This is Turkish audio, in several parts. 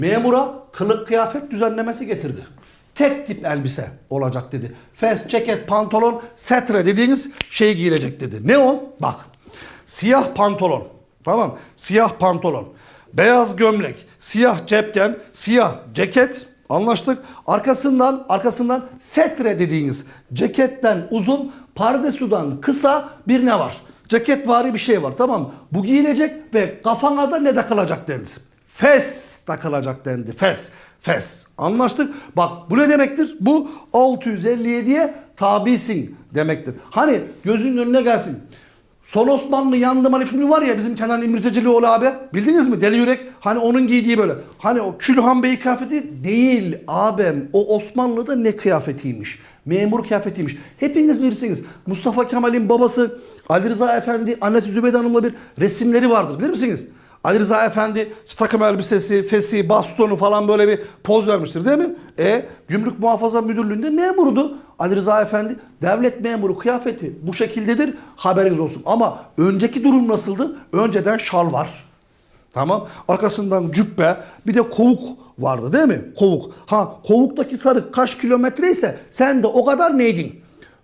Memura kılık kıyafet düzenlemesi getirdi. Tek tip elbise olacak dedi. Fes, ceket, pantolon, setre dediğiniz şey giyilecek dedi. Ne o? Bak. Siyah pantolon. Tamam. Siyah pantolon. Beyaz gömlek, siyah cepken, siyah ceket. Anlaştık. Arkasından arkasından setre dediğiniz ceketten uzun, pardesudan kısa bir ne var? Ceket vari bir şey var. Tamam. Bu giyilecek ve kafana da ne takılacak dendi. Fes takılacak dendi. Fes. Fes. Anlaştık. Bak bu ne demektir? Bu 657'ye tabisin demektir. Hani gözünün önüne gelsin. Son Osmanlı Yandım hani var ya bizim Kenan İmirzacılıoğlu abi. Bildiniz mi? Deli Yürek. Hani onun giydiği böyle. Hani o Külhan Bey kıyafeti değil abim. O Osmanlı'da ne kıyafetiymiş? Memur kıyafetiymiş. Hepiniz bilirsiniz. Mustafa Kemal'in babası Ali Rıza Efendi, annesi Zübeyde Hanım'la bir resimleri vardır. Bilir misiniz? Ali Rıza Efendi takım elbisesi, fesi, bastonu falan böyle bir poz vermiştir değil mi? E Gümrük Muhafaza Müdürlüğü'nde memurdu. Ali Rıza Efendi devlet memuru kıyafeti bu şekildedir haberiniz olsun. Ama önceki durum nasıldı? Önceden şal var. Tamam. Arkasından cübbe bir de kovuk vardı değil mi? Kovuk. Ha kovuktaki sarık kaç kilometre ise sen de o kadar neydin?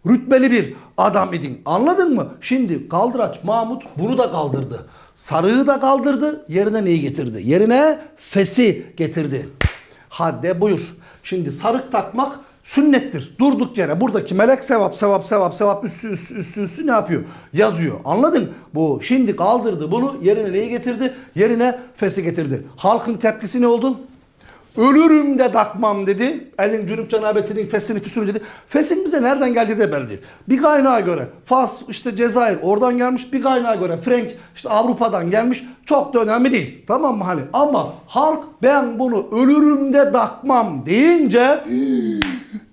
Rütbeli bir adam idin. Anladın mı? Şimdi kaldıraç Mahmut bunu da kaldırdı. Sarığı da kaldırdı. Yerine neyi getirdi? Yerine fesi getirdi. Hadde buyur. Şimdi sarık takmak sünnettir. Durduk yere buradaki melek sevap sevap sevap sevap üstü üstü üstü üstü ne yapıyor? Yazıyor. Anladın? Bu şimdi kaldırdı bunu yerine neyi getirdi? Yerine fesi getirdi. Halkın tepkisi ne oldu? Ölürüm de takmam dedi. Elin cünüp cenabetinin fesini füsünü dedi. Fesin bize nereden geldiği de belli değil. Bir kaynağa göre Fas işte Cezayir oradan gelmiş. Bir kaynağa göre Frank işte Avrupa'dan gelmiş. Çok da önemli değil. Tamam mı hani? Ama halk ben bunu ölürüm de takmam deyince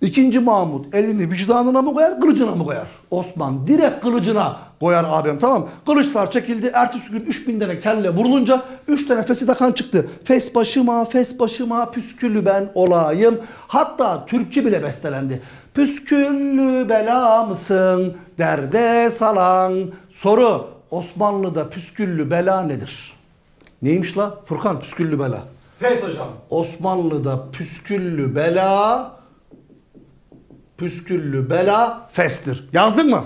İkinci Mahmut elini vicdanına mı koyar, kılıcına mı koyar? Osman direkt kılıcına koyar abim tamam? Kılıçlar çekildi. Ertesi gün 3000 tane kelle vurulunca 3 tane fesi takan çıktı. Fes başıma, fes başıma, püsküllü ben olayım. Hatta türkü bile bestelendi. Püsküllü bela mısın derde salan. Soru Osmanlı'da püsküllü bela nedir? Neymiş la? Furkan püsküllü bela. Fes hocam. Osmanlı'da püsküllü bela püsküllü bela festir. Yazdın mı?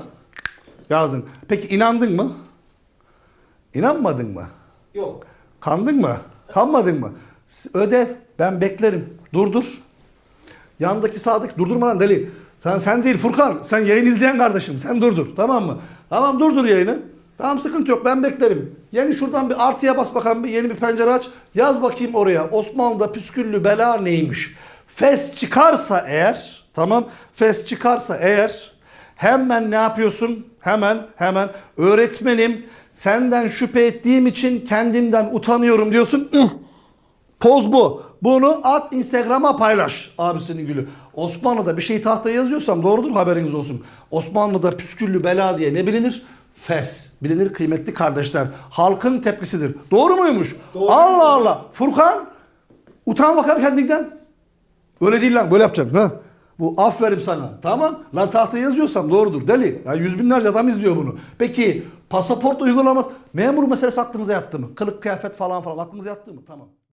Yazdın. Peki inandın mı? İnanmadın mı? Yok. Kandın mı? Kanmadın mı? Ödev. Ben beklerim. Durdur. Yandaki sadık durdurma lan deli. Sen sen değil Furkan. Sen yayın izleyen kardeşim. Sen durdur. Tamam mı? Tamam durdur yayını. Tamam sıkıntı yok ben beklerim. Yeni şuradan bir artıya bas bakalım bir yeni bir pencere aç. Yaz bakayım oraya. Osmanlı'da püsküllü bela neymiş? Fes çıkarsa eğer tamam fes çıkarsa eğer hemen ne yapıyorsun? Hemen hemen öğretmenim senden şüphe ettiğim için kendimden utanıyorum diyorsun. Poz bu. Bunu at Instagram'a paylaş abisinin gülü. Osmanlı'da bir şey tahtaya yazıyorsam doğrudur haberiniz olsun. Osmanlı'da püsküllü bela diye ne bilinir? Fes. Bilinir kıymetli kardeşler. Halkın tepkisidir. Doğru muymuş? Doğru. Allah Allah. Furkan utan bakalım kendinden. Öyle değil lan böyle yapacaksın. Ha? Bu aferin sana. Tamam. Lan tahtaya yazıyorsam doğrudur. Deli. Ya yüz binlerce adam izliyor bunu. Peki pasaport uygulamaz. Memur meselesi aklınıza yattı mı? Kılık kıyafet falan falan aklınıza yattı mı? Tamam.